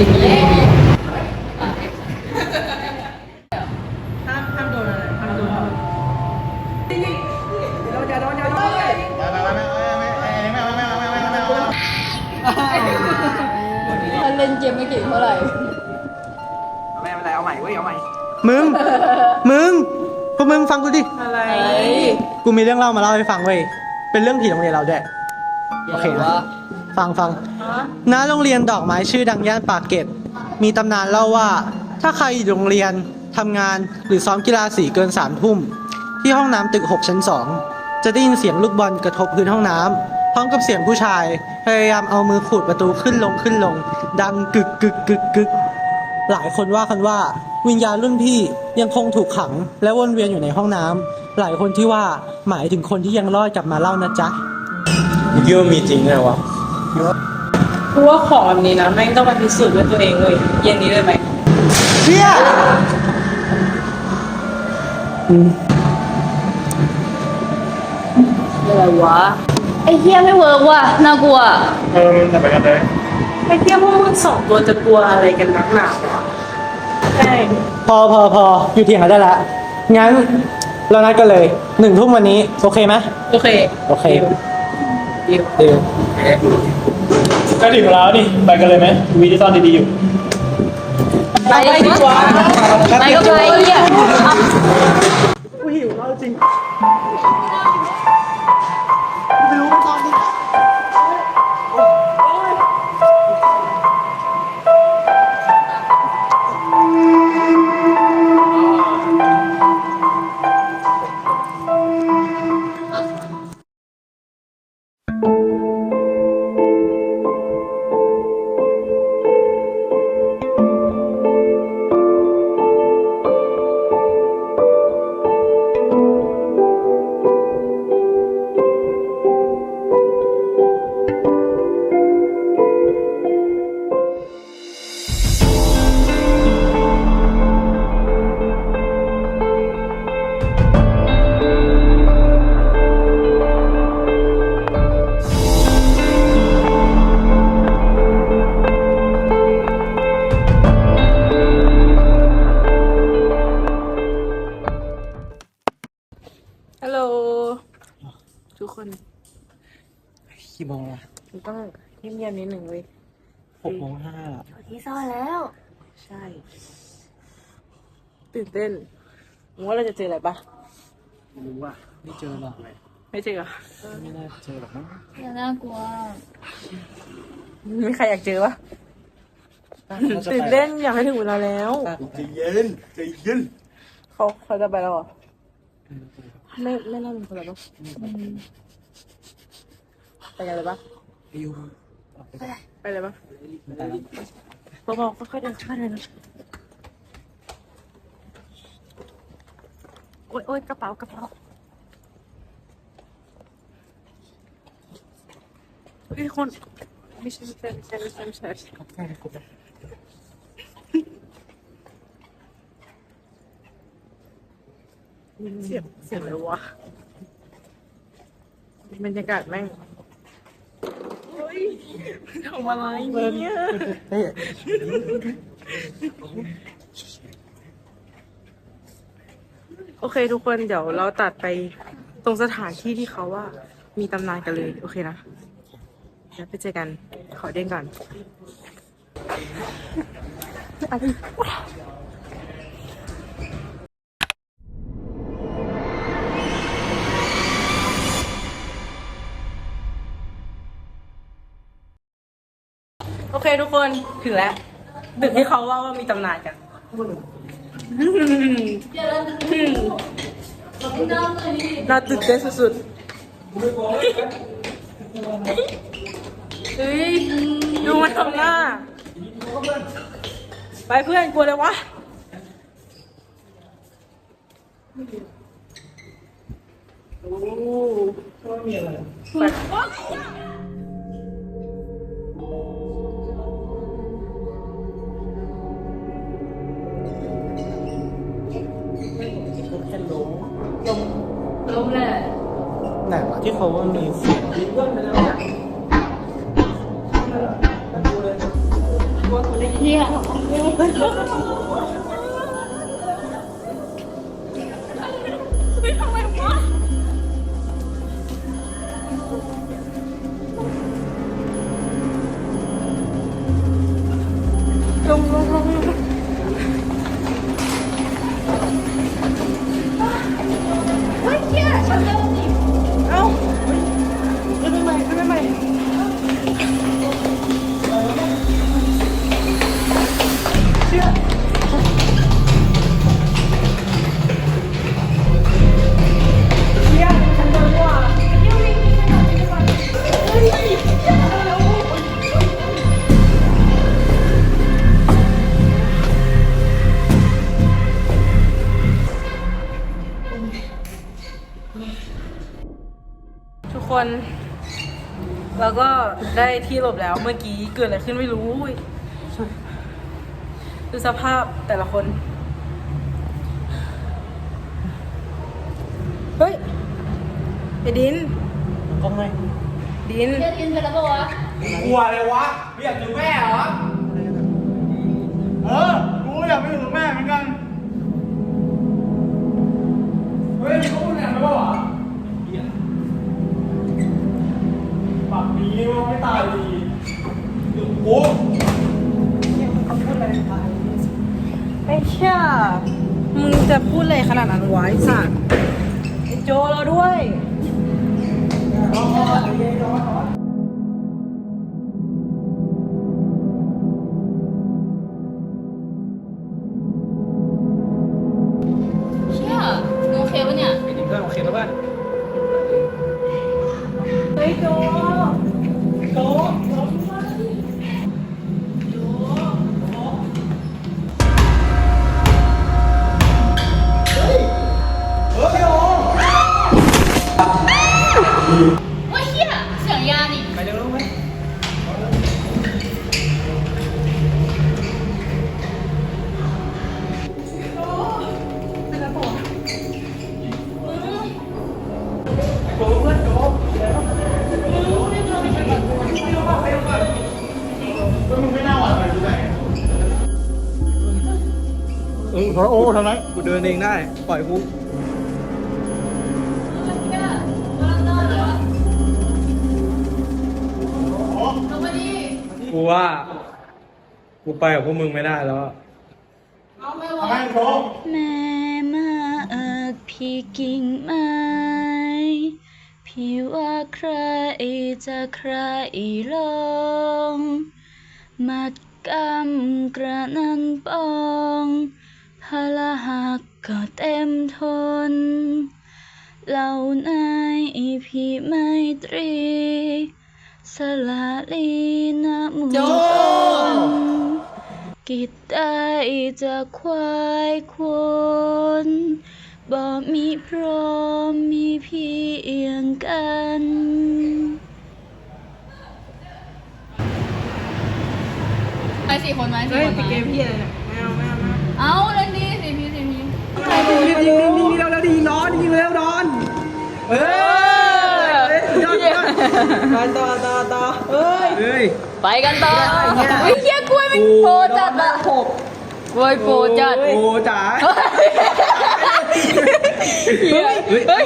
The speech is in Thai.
ทัวร์นาเมนต์ทีนี้ห้ามห้ามโดนอะไรห้ามโดนถ้าเล่นเกมไม่เก่งเท่าไหร่ไม่เป็นไรเอาใหม่เว้ยเอาใหม่มึง มึง พวกมึงฟังกูดิ อะไร กูมีเรื่องเล่ามาเล่าให้ฟังเว้ย เป็นเรื่องผีโรงเรียนเราด้วย โอเคนะ ฟังฟังณโรงเรียนดอกไม้ชื่อดังย่านปากเกร็ดมีตำนานเล่าว่า ถ้าใครอยู่โรงเรียนทำงานหรือซ้อมกีฬาสีเกินสามทุ่ม ที่ห้องน้ำตึก 6 ชั้น 2 จะได้ยินเสียงลูกบอลกระทบพื้นห้องน้ำพร้อมกับเสียงผู้ชาย พยายามเอามือขูดประตูขึ้นลงขึ้นลง ดังกึกกึกกึกกึกหลายคนว่ากันว่า วิญญาณรุ่นพี่ยังคงถูกขัง และวนเวียนอยู่ในห้องน้ำหลายคนที่ว่าหมายถึงคนที่ยังรอดกลับมาเล่านะจ๊ะมึงคิดว่ามีจริงไงวะ กูว่าของแบบนี้นะแม่งต้องมาพิสูจน์ด้วยตัวเองเลยเย็นนี้เลยไหมเชี่ยอะไรวะไอ้เฮียไม่เวิร์กว่ะน่ากลัว เออมันไปกันเลยไอ้เทียพวกมึงสองตัวจะกลัวอะไรกันนักหนาวะใช่พอพอพออยู่เถียงกันได้ละงั้นเรานัดกันเลยหนึ่งทุ่มวันนี้ โอเคไหมโอเค โอเค ดีลเดียวก็ถึงแล้วนี่ไปกันเลยไหมมีที่ซ่อนดีๆอยู่ไปดีกว่าไปก็ไปเฮียเอากูหิวแล้วจริงไม่รู้ตอนนี้ เงียบๆนิดหนึ่งเว้ยหกโมงห้าละที่ซ่อนแล้ว ใช่ ตื่นเต้นมึงว่าเราจะเจออะไรปะไม่รู้ว่าไม่เจอหรอกไม่เจอเหรอไม่น่าเจอหรอกมั้งอย่าน่ากลัวมีใครอยากเจอปะตื่นเต้นอยากให้ถึงเวลาแล้วใจเย็นใจเย็นเขาเขาจะไปแล้วเหรอไม่ไม่น่าเป็นคนละปะไปกันเลยปะไปอยู่ออก ไปก่อนไปเลยปะไม่ไปแล้วเบาๆค่อยๆเดินค่อยๆเดินโอ๊ยโอ๊ยกระเป๋ากระเป๋าเฮ้ยคนไม่ใช่ไม่ใช่ไม่ใช่ไม่ใช่ไม่ใช่ก็แค่กูไปเสียงเสียงอะไรวะบรรยากาศแม่งเฮ้ย ทำอะไรเนี่ยเฮ้ยโอเคทุกคนเดี๋ยวเราตัดไปตรงสถานที่ที่เขาว่า มีตำนานกันเลย โอเคนะแล้วไปเจอกันขอเด้งก่อน ทุกคนถึงแล้วตึกที่เขาว่าว่ามีตำนานกันน่าตื่นเต้นสุดๆเฮ้ยดูมันทำหน้า ไปเพื่อนกลัวเลยวะโอ้ หละไหนวะที่เขาว่ามีเสียงดิ้นก้นไปแล้วเนี่ย คน แล้วก็ได้ที่หลบแล้วเมื่อกี้เกิดอะไรขึ้นไม่รู้อุ๊ยดูสภาพแต่ละคน เฮ้ย ไอ้ดินกล้องไหมดินกลัวเลยวะไม่อยากเจอแม่เหรอ เออ กูอยากไปอยู่กับแม่เหมือนกัน เฮ้ยเขาพูดอะไรไม่บอกปากดี นี่ว่าลีโอ้ไอ้เชี่ยมึงจะพูดอะไรขนาดนั้นวะไอ้สัตว์ไอ้โจเราด้วย อ เออโอ้ทำไรกูเดินเองได้ ปล่อยกูกูว่า กูไปกับพวกมึงไม่ได้แล้วอะไม่โชว์แม่มาอิกพี่กิ่งไม้พี่ว่าใครจะใครลง มัดกำกระนันปอง พละหักก็เต็มทน เหล่านายพี่ไม่ตรี สละลีนะมุงคนกิดได้จากควายคนบ่มีพร้อมมีเพียงกันไปสี่คนไหมสี่เฮ้ยคนติดไหมเกมพี่อะไรเนี่ยไม่เอาไม่เอาไม่เอาเอาเล่นดีสี่พีสี่พี ยิงยิงยิงยิงแล้วยิงร้อนยิงแล้วร้อนเฮ้ยยอดยอดต่อต่อต่อเอ้ยเฮ้ย ไปกันต่อไอ้เหี้ยกล้วยมันโปรจัดอะกล้วยโปรจัดโอ้จ๋าเฮ้ยเฮ้ยเฮ้ย